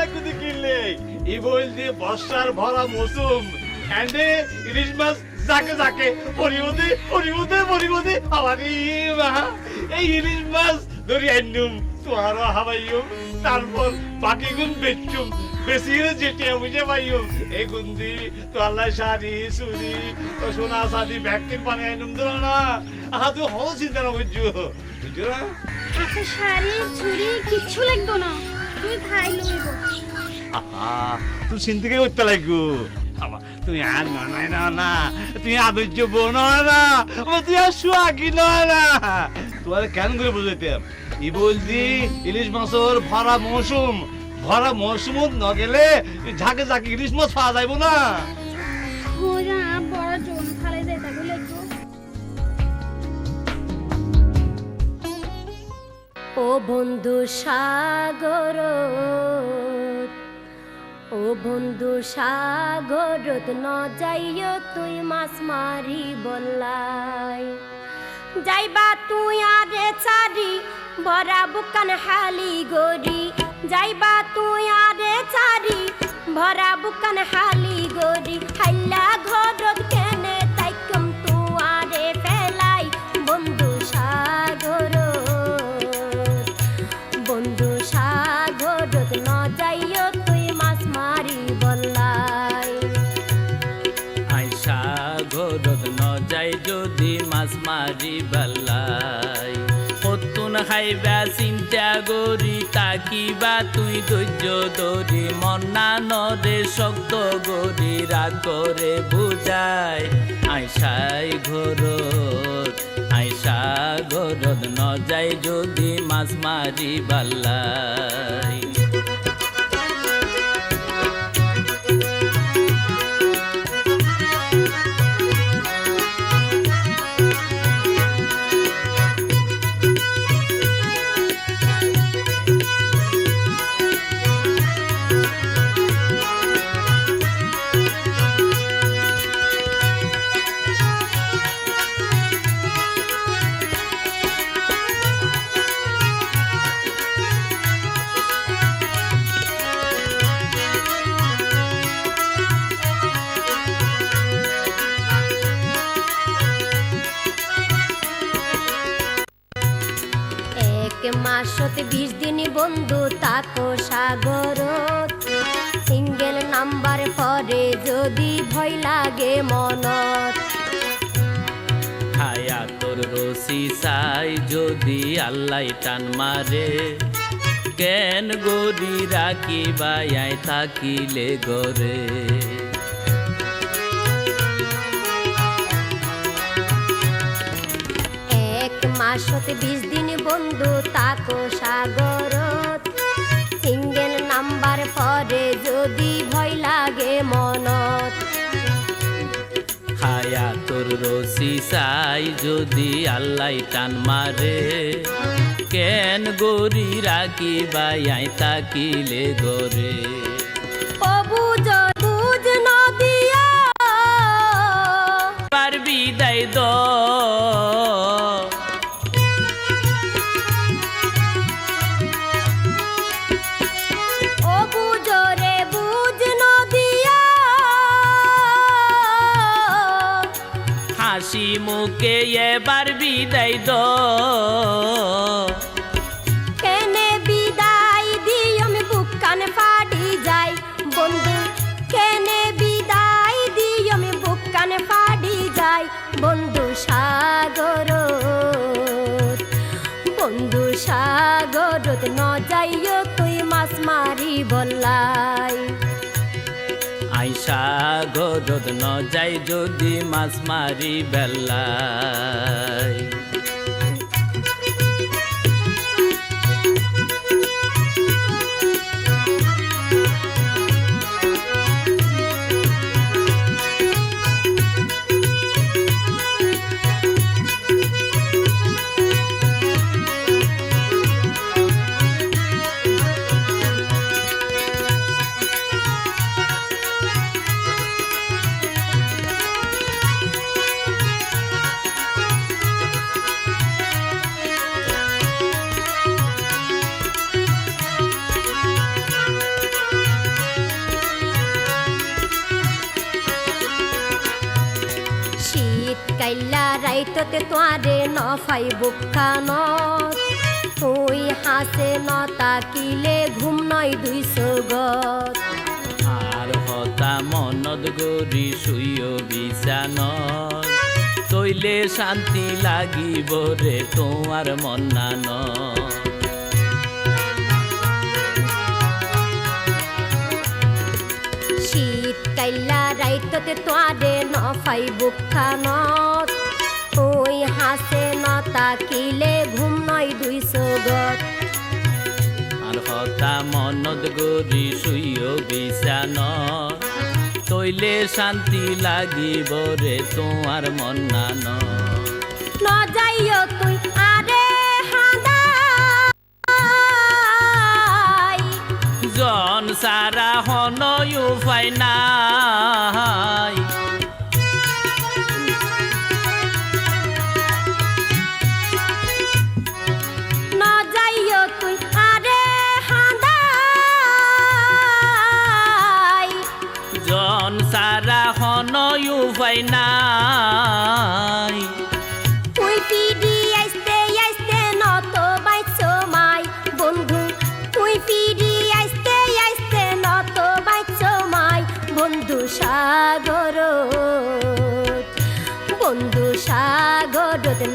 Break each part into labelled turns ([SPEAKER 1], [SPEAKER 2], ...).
[SPEAKER 1] লাগবে তুই কিনলে? এই বল দিয়ে বর্ষার ভরা মৌসুম। এন্ডে ইলিশ মাছ যাকে যাকে পরিবদে পরিবদে পরিবদে আমারই মা এই ইলিশ মাছ ধরি আইনুম, তোমারও হাবাইও তারপর বাকি গুণ বেচুম, বেশি যেটিয়া বুঝে পাইও এই গুন্দি তো আল্লাহ শাড়ি চুরি তো সোনা শাড়ি ব্যাগটির পানি আইনুম তো না। আহা তুই হও চিন্তা না বুঝছ। বুঝছ না?
[SPEAKER 2] আচ্ছা শাড়ি ছুরি কিচ্ছু লাগতো না। তুই খাই লইব
[SPEAKER 1] তুই চিন্তিকে করতে লাগবো আর নয় না না তুই আদর্য বোন না তুই আর নয় না। তোমার কেন করে বুঝাইতে ই বলছি ইলিশ মাছের ভরা মৌসুম ভরা মৌসুম ন গেলে ঝাঁকে ঝাঁকে ইলিশ মাছ পাওয়া যাইব না।
[SPEAKER 3] বন্ধু সাগর, ও বন্ধু সাগরত ন যাইও তুই মাছ মারি বললাই। যাইবা তুই আরে চারি ভরা বুকান হালি গরি যাইবা তুই আরে চারি ভরা বুকান হালি গরি
[SPEAKER 4] তাকি তাকিবা, তুই ধৈর্য ধরি, মন্না নরে শক্ত গরি রাগ করে বুঝায় আইসাই ঘর আইসা ঘর ন যাই যদি মাছ মারি বালাই
[SPEAKER 3] মাসত বিশ দিন বন্ধু তাকো সাগর। সিঙ্গেল নাম্বার পরে যদি ভয় লাগে মনত।
[SPEAKER 4] হায়া তোর রসি চাই যদি আল্লাহ টান মারে। কেন গরি রাখি বায়াই থাকিলে গরে
[SPEAKER 3] এক মাসত বিশ দিন বন্ধু তাকো সাগর সিঙ্গেল নাম্বার পরে যদি ভয় লাগে মনত।
[SPEAKER 4] হায়া তোর রসি চাই যদি আল্লাহ টান মারে। কেন গরি রাখি বায়াই থাকিলে গরে
[SPEAKER 3] ও বুঝ নদিয়া।
[SPEAKER 4] পারবি দাই দ হাসি মুখে এবার বিদায় দ।
[SPEAKER 3] কেনে বিদায় দিই আমি বুকান ফাটি যাই। বন্ধু, কেনে বিদায় দিই আমি বুকান ফাটি যাই। বন্ধু সাগর, বন্ধু সাগরত ন যাইও তুই মাছ মারি বললাই
[SPEAKER 4] আইসা ঘরত ন যাই যদি মাছ মারি বেলায়
[SPEAKER 3] রাইততে তোয়ারে নফাই বুকানত তুই হাসে ন তাকিলে ঘুম নয় দুই সগত।
[SPEAKER 4] আর হতা মনদ গরি শুইও বিছানত। তৈলে শান্তি লাগিব রে তোমার মন্নান
[SPEAKER 3] কাইলা রাইততে তোয়ারে নফাই বুকানত তুই হাসে ন তাকিলে ঘুম নয় দুই গত
[SPEAKER 4] আর হতা মনদ গরি শুইও বিছানত। তৈলে শান্তি লাগিব রে তোমার মন্নান
[SPEAKER 3] ন যাইও তুই
[SPEAKER 4] হনয়ু ফাই নাই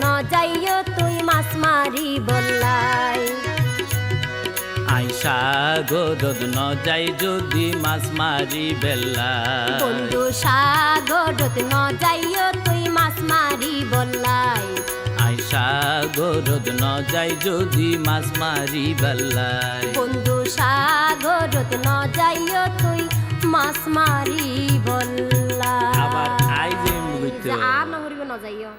[SPEAKER 3] ন যাইও তুই মাছ মারি বললাই।
[SPEAKER 4] আইসা গরদ ন যাই যদি মাছ মারি বেলা
[SPEAKER 3] বন্ধু সাগরত ন যাইও তুই মাছ মারি বললাই।
[SPEAKER 4] আইসা গরদ ন যাই যদি মাছ মারি বেলায়
[SPEAKER 3] বন্ধু সাগরত ন যাইও তুই মাছ মারি বললাই।
[SPEAKER 4] আবার আই যে মুইতো
[SPEAKER 3] নহরিব ন যাইও।